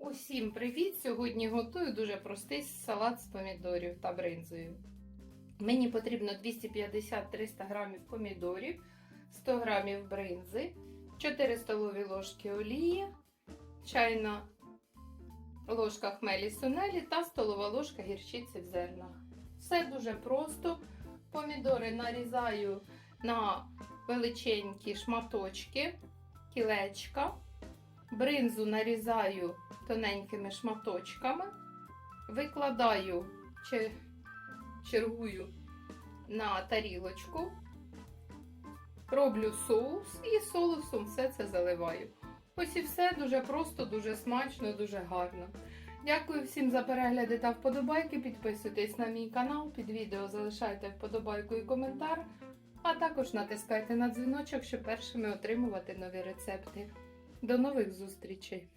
Усім привіт! Сьогодні готую дуже простий салат з помідорів та бринзою. Мені потрібно 250-300 грамів помідорів, 100 грамів бринзи, 4 столові ложки олії, чайна ложка хмелі сунелі та столова ложка гірчиці в зернах. Все дуже просто. Помідори нарізаю на величенькі шматочки, кілечка. Бринзу нарізаю тоненькими шматочками, викладаю че- чергую на тарілочку, роблю соус і соусом все це заливаю. Ось і все дуже просто, дуже смачно, дуже гарно. Дякую всім за перегляди та вподобайки. Підписуйтесь на мій канал, під відео залишайте вподобайку і коментар, а також натискайте на дзвіночок, щоб першими отримувати нові рецепти. До нових зустрічей!